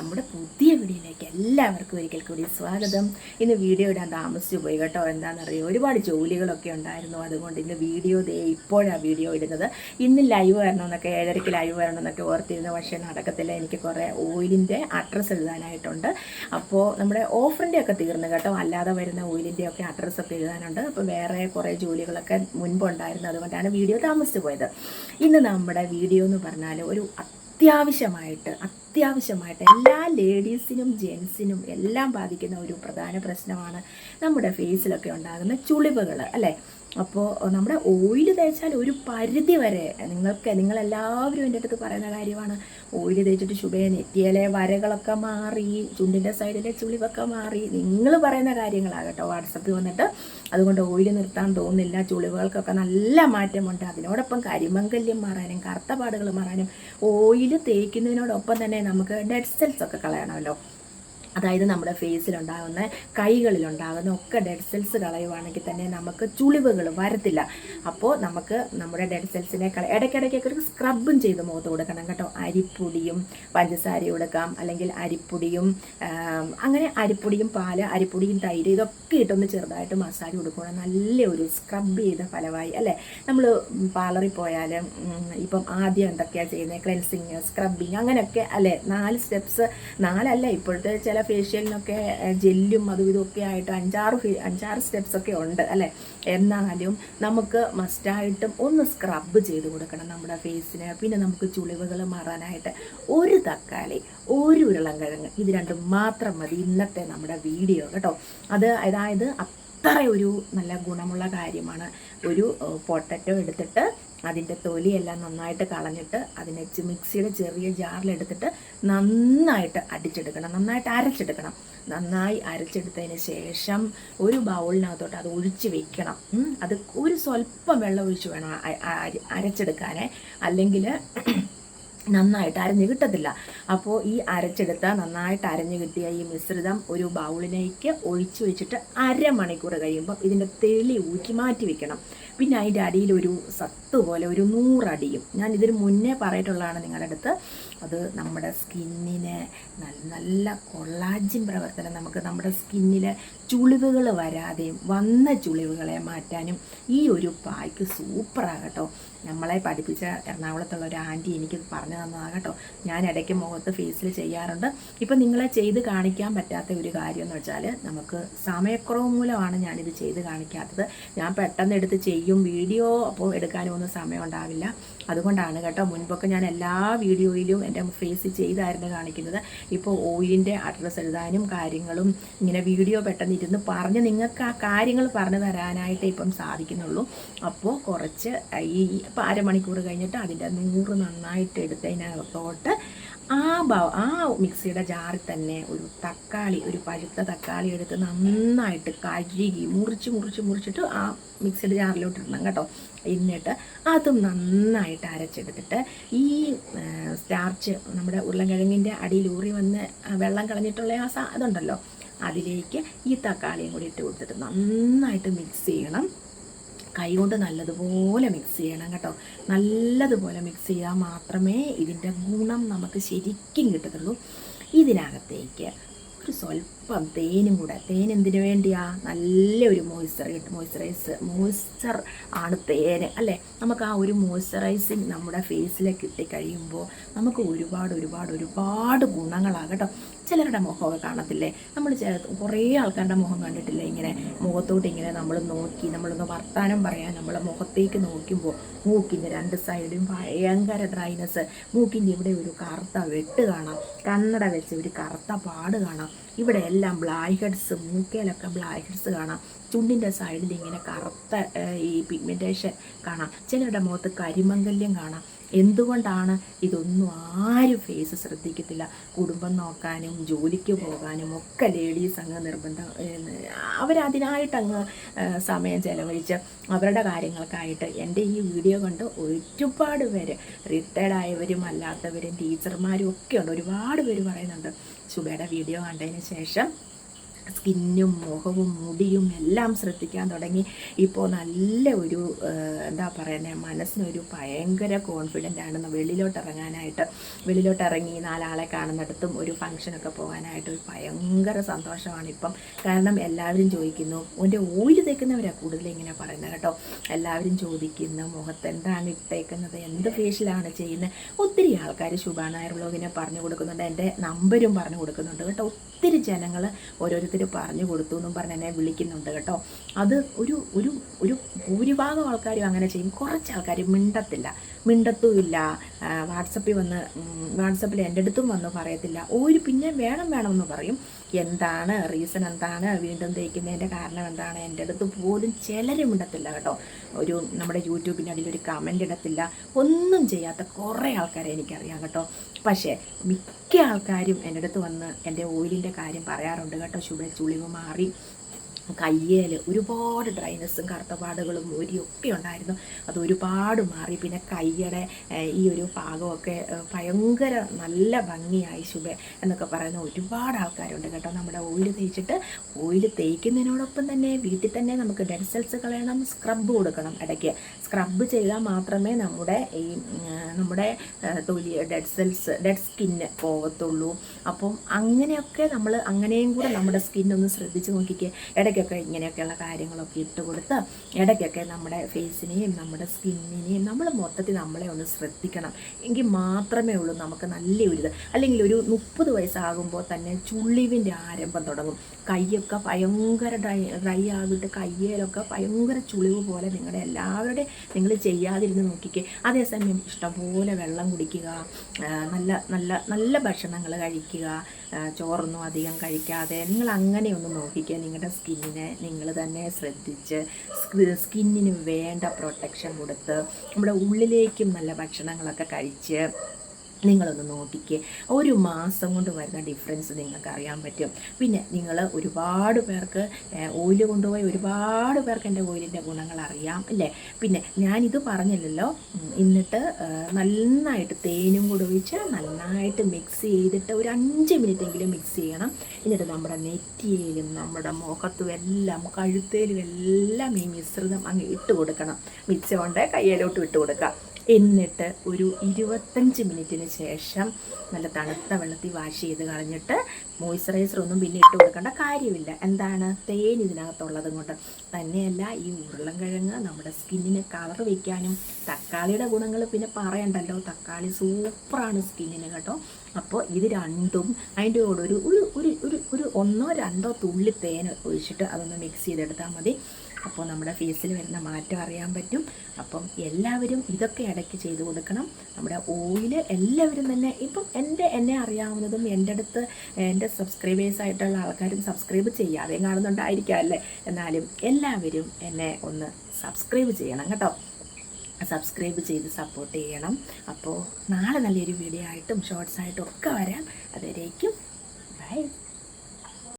നമ്മുടെ പുതിയ വീഡിയോയിലേക്ക് എല്ലാവർക്കും ഒരിക്കൽ കൂടി സ്വാഗതം. ഇന്ന് വീഡിയോ ഇടാൻ താമസിച്ചു പോയി കേട്ടോ. എന്താണെന്നറിയോ? ഒരുപാട് ജോലികളൊക്കെ ഉണ്ടായിരുന്നു. അതുകൊണ്ട് ഇന്ന് വീഡിയോ ദേ ഇപ്പോഴാണ് വീഡിയോ ഇടുന്നത്. ഇന്ന് ലൈവ് വരണമെന്നൊക്കെ ഏഴരയ്ക്ക് ലൈവ് വരണമെന്നൊക്കെ ഓർത്തിരുന്നു. പക്ഷേ നടക്കത്തില്ല. എനിക്ക് കുറേ ഓയിലിന്റെ അഡ്രസ്സ് എഴുതാനായിട്ടുണ്ട്. അപ്പോൾ നമ്മുടെ ഓഫറിന്റെ ഒക്കെ തീർന്നു കേട്ടോ. അല്ലാതെ വരുന്ന ഓയിലിന്റെ ഒക്കെ അഡ്രസ്സ് ഒക്കെ എഴുതാനുണ്ട്. അപ്പോൾ വേറെ കുറേ ജോലികളൊക്കെ മുൻപുണ്ടായിരുന്നു. അതുകൊണ്ടാണ് വീഡിയോ താമസിച്ചു പോയത്. ഇന്ന് നമ്മുടെ വീഡിയോ എന്ന് പറഞ്ഞാൽ ഒരു അത്യാവശ്യമായിട്ട് അത്യാവശ്യമായിട്ട് എല്ലാ ലേഡീസിനും ജെൻസിനും എല്ലാം ബാധിക്കുന്ന ഒരു പ്രധാന പ്രശ്നമാണ് നമ്മുടെ ഫേസിലൊക്കെ ഉണ്ടാകുന്ന ചുളിവുകൾ അല്ലേ? അപ്പോൾ നമ്മുടെ ഓയിൽ തേച്ചാൽ ഒരു പരിധി വരെ നിങ്ങൾക്ക് നിങ്ങളെല്ലാവരും എന്റെ അടുത്ത് പറയുന്ന കാര്യമാണ്. ഓയിൽ തേച്ചിട്ട് ശുഭയെ നെറ്റിയിലെ വരകളൊക്കെ മാറി ചുണ്ടിന്റെ സൈഡിലെ ചുളിവൊക്കെ മാറി. നിങ്ങൾ പറയുന്ന കാര്യങ്ങളാണ് വാട്സപ്പിൽ വന്നിട്ട്. അതുകൊണ്ട് ഓയിൽ നിർത്താൻ തോന്നുന്നില്ല ചുളിവുകൾക്കൊക്കെ നല്ല മാറ്റമുണ്ട്. അതിനോടൊപ്പം കരിമങ്കല്യം മാറാനും കറുത്ത പാടുകൾ മാറാനും ഓയിൽ തേക്കുന്നതിനോടൊപ്പം തന്നെ നമുക്ക് ഡെഡ് സെൽസ് ഒക്കെ കളയണമല്ലോ. അതായത് നമ്മുടെ ഫേസിലുണ്ടാകുന്ന കൈകളിലുണ്ടാകുന്ന ഒക്കെ ഡെഡ് സെൽസ് കളയുവാണെങ്കിൽ തന്നെ നമുക്ക് ചുളിവുകൾ വരത്തില്ല. അപ്പോൾ നമുക്ക് നമ്മുടെ ഡെഡ് സെൽസിനെ കള ഇടയ്ക്കിടയ്ക്കൊക്കെ ഒരു സ്ക്രബും ചെയ്ത് മുഖത്ത് കൊടുക്കണം കേട്ടോ. അരിപ്പൊടിയും പഞ്ചസാര കൊടുക്കാം. അല്ലെങ്കിൽ അരിപ്പൊടിയും അങ്ങനെ അരിപ്പൊടിയും പാൽ അരിപ്പൊടിയും തൈര് ഇതൊക്കെ ഇട്ടൊന്ന് ചെറുതായിട്ട് മസാജ് കൊടുക്കണം നല്ല ഒരു സ്ക്രബ് ചെയ്ത ഫലമായി അല്ലേ? നമ്മൾ പാർലറിൽ പോയാൽ ഇപ്പം ആദ്യം എന്തൊക്കെയാണ് ചെയ്യുന്നത് ക്ലെൻസിങ് സ്ക്രബിങ് അങ്ങനെയൊക്കെ അല്ലേ? നാല് സ്റ്റെപ്സ് നാലല്ല ഇപ്പോഴത്തെ ചില ഫേഷ്യലിനൊക്കെ ജെല്ലും അതും ഇതൊക്കെ ആയിട്ട് അഞ്ചാറ് അഞ്ചാറ് സ്റ്റെപ്സ് ഒക്കെ ഉണ്ട് അല്ലേ? എന്നാലും നമുക്ക് മസ്റ്റായിട്ടും ഒന്ന് സ്ക്രബ്ബ് ചെയ്ത് കൊടുക്കണം നമ്മുടെ ഫേസിന് പിന്നെ നമുക്ക് ചുളിവുകൾ മാറാനായിട്ട് ഒരു തക്കാളി ഒരു ഉരുളൻകിഴങ്ങ് ഇത് രണ്ടും മാത്രം മതി ഇന്നത്തെ നമ്മുടെ വീഡിയോ കേട്ടോ അത് അതായത് അത്ര ഒരു നല്ല ഗുണമുള്ള കാര്യമാണ്. ഒരു പൊട്ടറ്റോ എടുത്തിട്ട് അതിന്റെ തൊലിയെല്ലാം നന്നായിട്ട് കളഞ്ഞിട്ട് അതിനെ മിക്സിയുടെ ചെറിയ ജാറിലെടുത്തിട്ട് നന്നായിട്ട് അടിച്ചെടുക്കണം. നന്നായിട്ട് അരച്ചെടുക്കണം. നന്നായി അരച്ചെടുത്തതിന് ശേഷം ഒരു ബൗളിനകത്തോട്ട് അത് ഒഴിച്ച് വെക്കണം. അത് ഒരു സ്വല്പം വെള്ളം ഒഴിച്ച് വേണം അരച്ചെടുക്കാനേ. അല്ലെങ്കിൽ നന്നായിട്ട് അരഞ്ഞു കിട്ടത്തില്ല. അപ്പോൾ ഈ അരച്ചെടുത്ത നന്നായിട്ട് അരഞ്ഞു കിട്ടിയ ഈ മിശ്രിതം ഒരു ബൗളിലേക്ക് ഒഴിച്ച് വെച്ചിട്ട് അരമണിക്കൂർ കഴിയുമ്പോൾ ഇതിന്റെ തെളി ഊറ്റി മാറ്റി വെക്കണം. പിന്നെ അതിന്റെ അടിയിൽ ഒരു സത്ത് പോലെ ഒരു നൂറടിയും. ഞാൻ ഇതിന് മുന്നേ പറഞ്ഞിട്ടുള്ളതാണ് നിങ്ങളുടെ അടുത്ത്. അത് നമ്മുടെ സ്കിന്നിന് നല്ല നല്ല കൊള്ളാജിൻ പ്രവർത്തനം നമുക്ക് നമ്മുടെ സ്കിന്നിൽ ചുളിവുകൾ വരാതെയും വന്ന ചുളിവുകളെ മാറ്റാനും ഈ ഒരു പായ്ക്ക് സൂപ്പറാകട്ടോ. നമ്മളെ പഠിപ്പിച്ച എറണാകുളത്തുള്ള ഒരു ആന്റി എനിക്ക് പറഞ്ഞു തന്നതാകട്ടോ കേട്ടോ. ഞാൻ ഇടയ്ക്ക് മുഖത്ത് ഫേസിൽ ചെയ്യാറുണ്ട്. ഇപ്പം നിങ്ങളെ ചെയ്ത് കാണിക്കാൻ പറ്റാത്ത ഒരു കാര്യം എന്ന് വെച്ചാൽ നമുക്ക് സമയക്കുറവ് മൂലമാണ് ഞാനിത് ചെയ്ത് കാണിക്കാത്തത്. ഞാൻ പെട്ടെന്ന് എടുത്ത് ചെയ്യും വീഡിയോ അപ്പോൾ എടുക്കാനും ഒന്നും സമയം ഉണ്ടാവില്ല. അതുകൊണ്ടാണ് കേട്ടോ മുൻപൊക്കെ ഞാൻ എല്ലാ വീഡിയോയിലും എന്റെ ഫേസ് ചെയ്തായിരുന്നു കാണിക്കുന്നത്. ഇപ്പോൾ ഓയിലിന്റെ അഡ്രസ്സ് എഴുതാനും കാര്യങ്ങളും ഇങ്ങനെ വീഡിയോ പെട്ടെന്ന് ഇരുന്ന് പറഞ്ഞ് നിങ്ങൾക്ക് ആ കാര്യങ്ങൾ പറഞ്ഞു തരാനായിട്ട് ഇപ്പം സാധിക്കുന്നുള്ളൂ. അപ്പോൾ കുറച്ച് ഈ ഇപ്പം അരമണിക്കൂർ കഴിഞ്ഞിട്ട് അതിന്റെ നൂറ് നന്നായിട്ട് എടുത്തതിനകത്തോട്ട് ആ ബൗ ആ മിക്സിയുടെ ജാറിൽ തന്നെ ഒരു തക്കാളി ഒരു പഴുത്ത തക്കാളി എടുത്ത് നന്നായിട്ട് കഴുകി മുറിച്ച് മുറിച്ച് മുറിച്ചിട്ട് ആ മിക്സിയുടെ ജാറിലോട്ട് ഇടണം കേട്ടോ. എന്നിട്ട് അതും നന്നായിട്ട് അരച്ചെടുത്തിട്ട് ഈ സ്റ്റാർച്ച് നമ്മുടെ ഉരുളക്കിഴങ്ങിന്റെ അടിയിൽ ഊറി വന്ന് വെള്ളം കളഞ്ഞിട്ടുള്ള ആ സാ അതുണ്ടല്ലോ. അതിലേക്ക് ഈ തക്കാളിയും കൂടി ഇട്ട് കൊടുത്തിട്ട് നന്നായിട്ട് മിക്സ് ചെയ്യണം. കൈകൊണ്ട് നല്ലതുപോലെ മിക്സ് ചെയ്യണം കേട്ടോ. നല്ലതുപോലെ മിക്സ് ചെയ്താൽ മാത്രമേ ഇതിന്റെ ഗുണം നമുക്ക് ശരിക്കും കിട്ടത്തുള്ളൂ. ഇതിനകത്തേക്ക് ഒരു സ്വല്പം തേനും കൂടെ തേൻ എന്തിനു വേണ്ടിയാ? നല്ലൊരു മോയ്സ്ചർ കിട്ടും മോയ്സ്ചറൈസ് മോയ്സ്ചർ ആണ് തേന് അല്ലേ? നമുക്ക് ആ ഒരു മോയ്സ്ചറൈസിങ് നമ്മുടെ ഫേസിലേക്ക് കിട്ടിക്കഴിയുമ്പോൾ നമുക്ക് ഒരുപാട് ഒരുപാട് ഒരുപാട് ഗുണങ്ങളാണ് കേട്ടോ. ചിലരുടെ മുഖമൊക്കെ കാണത്തില്ലേ? നമ്മൾ കുറേ ആൾക്കാരുടെ മുഖം കണ്ടിട്ടില്ലേ? ഇങ്ങനെ മുഖത്തോട്ട് ഇങ്ങനെ നമ്മൾ നോക്കി നമ്മളൊന്ന് വർത്താനം പറയാൻ നമ്മൾ മുഖത്തേക്ക് നോക്കുമ്പോൾ മൂക്കിന്റെ രണ്ട് സൈഡും ഭയങ്കര ഡ്രൈനസ് മൂക്കിന്റെ ഇവിടെ ഒരു കറുത്ത വെട്ട് കാണാം. കണ്ണട വെച്ച് ഒരു കറുത്ത പാട് കാണാം. ഇവിടെ എല്ലാം ബ്ലാക്ക് ഹെഡ്സ് മൂക്കയിലൊക്കെ കാണാം. ചുണ്ടിന്റെ സൈഡിൽ ഇങ്ങനെ കറുത്ത ഈ പിഗ്മെന്റേഷൻ കാണാം. ചിലരുടെ മുഖത്ത് കരിമംഗല്യം കാണാം. എന്തുകൊണ്ടാണ് ഇതൊന്നും ആരും ഫേസ് ശ്രദ്ധിക്കത്തില്ല? കുടുംബം നോക്കാനും ജോലിക്ക് പോകാനും ഒക്കെ ലേഡീസ് അങ്ങ് നിർബന്ധം അവരതിനായിട്ടങ്ങ് സമയം ചെലവഴിച്ച് അവരുടെ കാര്യങ്ങൾക്കായിട്ട്. എന്റെ ഈ വീഡിയോ കണ്ട് ഒരുപാട് പേര് റിട്ടയർഡ് ആയവരും അല്ലാത്തവരും ടീച്ചർമാരും ഒക്കെ ഉണ്ട്. ഒരുപാട് പേര് പറയുന്നുണ്ട് ശുഭയുടെ വീഡിയോ കണ്ടതിന് ശേഷം സ്കിന്നും മുഖവും മുടിയും എല്ലാം ശ്രദ്ധിക്കാൻ തുടങ്ങി. ഇപ്പോൾ നല്ല ഒരു എന്താ പറയുന്നത് മനസ്സിനൊരു ഭയങ്കര കോൺഫിഡന്റ് ആണെന്ന് വെളിയിലോട്ട് ഇറങ്ങാനായിട്ട് വെളിയിലോട്ട് ഇറങ്ങി നാലാളെ കാണുന്നിടത്തും ഒരു ഫംഗ്ഷനൊക്കെ പോകാനായിട്ട് ഒരു ഭയങ്കര സന്തോഷമാണ് ഇപ്പം. കാരണം എല്ലാവരും ചോദിക്കുന്നു എന്റെ ഓയിൽ തേക്കുന്നവരാണ് കൂടുതൽ ഇങ്ങനെ പറയുന്നത് കേട്ടോ? എല്ലാവരും ചോദിക്കുന്നു മുഖത്ത് എന്താണ് ഇട്ടേക്കുന്നത്? എന്ത് ഫേഷ്യലാണ് ചെയ്യുന്നത്? ഒത്തിരി ആൾക്കാർ ശുഭാനായർ ബ്ലോഗിനെ പറഞ്ഞു കൊടുക്കുന്നുണ്ട്. എന്റെ നമ്പരും പറഞ്ഞു കൊടുക്കുന്നുണ്ട് കേട്ടോ. ഒത്തിരി ജനങ്ങൾ ഓരോരുത്തർ പറഞ്ഞു കൊടുത്തു എന്നും പറഞ്ഞ് എന്നെ വിളിക്കുന്നുണ്ട് കേട്ടോ. അത് ഒരു ഒരു ഒരു ഭൂരിഭാഗം ആൾക്കാരും അങ്ങനെ ചെയ്യും. കുറച്ച് ആൾക്കാർ മിണ്ടത്തില്ല. മിണ്ടത്തുമില്ല വാട്സപ്പിൽ വന്ന് വാട്സപ്പിൽ എന്റെ അടുത്തും വന്ന് പറയത്തില്ല. ഒരു പിന്നെ വേണം വേണമെന്ന് പറയും. എന്താണ് റീസൺ എന്താണ്? വീണ്ടും തേക്കുന്നതിന്റെ കാരണം എന്താണ്? എന്റെ അടുത്ത് പോലും ചിലരും മിണ്ടത്തില്ല കേട്ടോ. ഒരു നമ്മുടെ യൂട്യൂബിന്റെ അടിയിൽ ഒരു കമന്റ് ഇടത്തില്ല. ഒന്നും ചെയ്യാത്ത കുറേ ആൾക്കാരെ എനിക്കറിയാം കേട്ടോ. പക്ഷേ മിക്ക ആൾക്കാരും എന്റെ അടുത്ത് വന്ന് എന്റെ ഓയിലിന്റെ കാര്യം പറയാറുണ്ട് കേട്ടോ. ശുഭ ചുളിവ് മാറി കയ്യേൽ ഒരുപാട് ഡ്രൈനസ്സും കറുത്തപാടുകളും ഒക്കെ ഉണ്ടായിരുന്നു. അത് ഒരുപാട് മാറി. പിന്നെ കയ്യുടെ ഈ ഒരു ഭാഗമൊക്കെ ഭയങ്കര നല്ല ഭംഗിയായി ശുഭ എന്നൊക്കെ പറയുന്ന ഒരുപാട് ആൾക്കാരുണ്ട് കേട്ടോ. നമ്മുടെ ഓയിൽ തേച്ചിട്ട് ഓയിൽ തേക്കുന്നതിനോടൊപ്പം തന്നെ വീട്ടിൽ തന്നെ നമുക്ക് ഡെഡ് സെൽസ് കളയണം സ്ക്രബ് കൊടുക്കണം ഇടയ്ക്ക്. സ്ക്രബ് ചെയ്താൽ മാത്രമേ നമ്മുടെ ഈ നമ്മുടെ തൊലി ഡെഡ് സെൽസ് ഡെഡ് സ്കിന്ന് പോകത്തുള്ളൂ. അപ്പം അങ്ങനെയൊക്കെ നമ്മൾ അങ്ങനെയും കൂടെ നമ്മുടെ സ്കിന്നൊന്ന് ശ്രദ്ധിച്ച് നോക്കിക്കേ. ഇടയ്ക്കൊക്കെ ഇങ്ങനെയൊക്കെയുള്ള കാര്യങ്ങളൊക്കെ ഇട്ട് കൊടുത്ത് ഇടയ്ക്കൊക്കെ നമ്മുടെ ഫേസിനെയും നമ്മുടെ സ്കിന്നിനെയും നമ്മൾ മൊത്തത്തിൽ നമ്മളെ ഒന്ന് ശ്രദ്ധിക്കണം. എങ്കിൽ മാത്രമേ ഉള്ളൂ നമുക്ക് നല്ലൊരു ഇത്. അല്ലെങ്കിൽ ഒരു മുപ്പത് വയസ്സാകുമ്പോൾ തന്നെ ചുള്ളിവിന്റെ ആരംഭം തുടങ്ങും. കൈയൊക്കെ ഭയങ്കര ഡ്രൈ ഡ്രൈ ആകിട്ട് കയ്യേലൊക്കെ ഭയങ്കര ചുളിവ് പോലെ നിങ്ങളുടെ എല്ലാവരുടെ നിങ്ങൾ ചെയ്യാതിരുന്ന് നോക്കിക്കേ. അതേസമയം ഇഷ്ടംപോലെ വെള്ളം കുടിക്കുക നല്ല നല്ല നല്ല ഭക്ഷണങ്ങൾ കഴിക്കുക ചോറൊന്നും അധികം കഴിക്കാതെ നിങ്ങൾ അങ്ങനെ ഒന്ന് നോക്കിക്കുക നിങ്ങളുടെ സ്കിന്നിനെ നിങ്ങൾ തന്നെ ശ്രദ്ധിച്ച് സ്കി- സ്കിന്നിന് വേണ്ട പ്രൊട്ടക്ഷൻ കൊടുത്ത് നമ്മുടെ ഉള്ളിലേക്കും നല്ല ഭക്ഷണങ്ങളൊക്കെ കഴിച്ച് നിങ്ങളൊന്ന് നോക്കിക്കുക ഒരു മാസം കൊണ്ട് വരുന്ന ഡിഫറൻസ് നിങ്ങൾക്ക് അറിയാൻ പറ്റും. പിന്നെ നിങ്ങൾ ഒരുപാട് പേർക്ക് ഓയിൽ കൊണ്ടുപോയി ഒരുപാട് പേർക്ക് എന്റെ ഓയിലിന്റെ ഗുണങ്ങൾ അറിയാം അല്ലേ? പിന്നെ ഞാനിത് പറഞ്ഞില്ലല്ലോ. എന്നിട്ട് നന്നായിട്ട് തേനും കൂടെ ഒഴിച്ച് നന്നായിട്ട് മിക്സ് ചെയ്തിട്ട് ഒരു അഞ്ച് മിനിറ്റ് എങ്കിലും മിക്സ് ചെയ്യണം. എന്നിട്ട് നമ്മുടെ നെറ്റിയിലും നമ്മുടെ മുഖത്തും എല്ലാം കഴുത്തേലും എല്ലാം ഈ മിശ്രിതം അങ്ങ് ഇട്ട് കൊടുക്കണം. മിക്സി കൊണ്ട് കയ്യിലോട്ട് ഇട്ട് കൊടുക്കുക. എന്നിട്ട് ഒരു ഇരുപത്തഞ്ച് മിനിറ്റിന് ശേഷം നല്ല തണുത്ത വെള്ളത്തിൽ വാഷ് ചെയ്ത് കളഞ്ഞിട്ട് മോയ്സ്ചറൈസർ ഒന്നും പിന്നെ ഇട്ട് കൊടുക്കേണ്ട കാര്യമില്ല. എന്താണ്? തേൻ ഇതിനകത്തുള്ളത് കൊണ്ട്. തന്നെയല്ല ഈ ഉരുളൻകിഴങ്ങ് നമ്മുടെ സ്കിന്നിന് കളർ വയ്ക്കാനും തക്കാളിയുടെ ഗുണങ്ങൾ പിന്നെ പറയണ്ടല്ലോ. തക്കാളി സൂപ്പറാണ് സ്കിന്നിന് കേട്ടോ. അപ്പോൾ ഇത് രണ്ടും അതിന്റെ കൂടെ ഒരു ഒരു ഒരു ഒന്നോ രണ്ടോ തുള്ളി തേൻ ഒഴിച്ചിട്ട് അതൊന്ന് മിക്സ് ചെയ്തെടുത്താൽ മതി. അപ്പോൾ നമ്മുടെ ഫീസിൽ വരുന്ന മാറ്റം അറിയാൻ പറ്റും. അപ്പം എല്ലാവരും ഇതൊക്കെ ഇടയ്ക്ക് ചെയ്തു കൊടുക്കണം. നമ്മുടെ ഓയിൽ എല്ലാവരും തന്നെ ഇപ്പം എന്റെ എന്നെ അറിയാവുന്നതും എന്റെ അടുത്ത് എന്റെ സബ്സ്ക്രൈബേഴ്സ് ആയിട്ടുള്ള ആൾക്കാരും സബ്സ്ക്രൈബ് ചെയ്യാതെയും കാണുന്നുണ്ടായിരിക്കാം അല്ലേ? എന്നാലും എല്ലാവരും എന്നെ ഒന്ന് സബ്സ്ക്രൈബ് ചെയ്യണം കേട്ടോ. സബ്സ്ക്രൈബ് ചെയ്ത് സപ്പോർട്ട് ചെയ്യണം. അപ്പോൾ നാളെ നല്ലൊരു വീഡിയോ ആയിട്ടും ഷോർട്സ് ആയിട്ടും ഒക്കെ വരാം. അതുവരേക്കും ബൈ